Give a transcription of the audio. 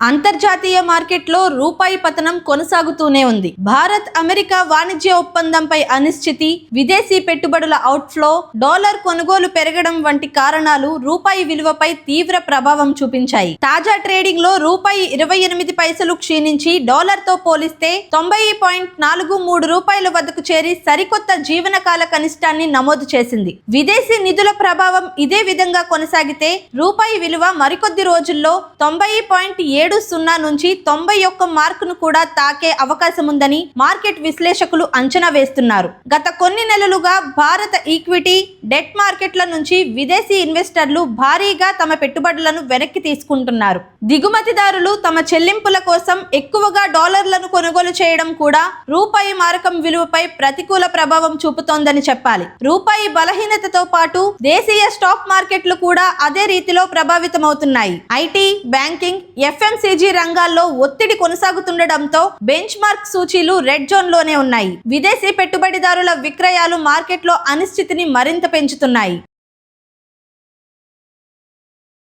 అంతర్జాతీయ మార్కెట్లో రూపాయి పతనం కొనసాగుతూనే ఉంది. భారత్ అమెరికా వాణిజ్య ఒప్పందంపై అనిశ్చితి విదేశీ పెట్టుబడుల అవుట్ఫ్లో డాలర్ కొనుగోలు పెరగడం వంటి కారణాలు రూపాయి విలువపై తీవ్ర ప్రభావం చూపించాయి. తాజా ట్రేడింగ్లో రూపాయి ఇరవై ఎనిమిది పైసలు క్షీణించి డాలర్తో పోలిస్తే తొంభై పాయింట్ నాలుగు మూడు రూపాయల వద్దకు చేరి సరికొత్త జీవనకాల కనిష్టాన్ని నమోదు చేసింది. విదేశీ నిధుల ప్రభావం ఇదే విధంగా కొనసాగితే రూపాయి విలువ మరికొద్ది రోజుల్లో తొంభై పాయింట్ ఏడు సున్నా నుంచి తొంభై ఒక్క మార్కును కూడా తాకే అవకాశం ఉందని మార్కెట్ విశ్లేషకులు అంచనా వేస్తున్నారు. గత కొన్ని నెలలుగా భారత ఈక్విటీ డెట్ మార్కెట్ల నుంచి విదేశీ ఇన్వెస్టర్లు భారీగా తమ పెట్టుబడులను వెనక్కి తీసుకుంటున్నారు. దిగుమతిదారులు తమ చెల్లింపుల కోసం ఎక్కువగా డాలర్లను కొనుగోలు చేయడం కూడా రూపాయి మారకం విలువపై ప్రతికూల ప్రభావం చూపుతోందని చెప్పాలి. రూపాయి బలహీనతతో పాటు దేశీయ స్టాక్ మార్కెట్లు కూడా అదే రీతిలో ప్రభావితమవుతున్నాయి. ఐటీ బ్యాంకింగ్ ఎఫ్ఎం ఎఫ్ఎంసీజీ రంగాల్లో ఒత్తిడి కొనసాగుతుండటంతో బెంచ్ మార్క్ సూచీలు రెడ్ జోన్లోనే ఉన్నాయి. విదేశీ పెట్టుబడిదారుల విక్రయాలు మార్కెట్లో అనిశ్చితిని మరింత పెంచుతున్నాయి.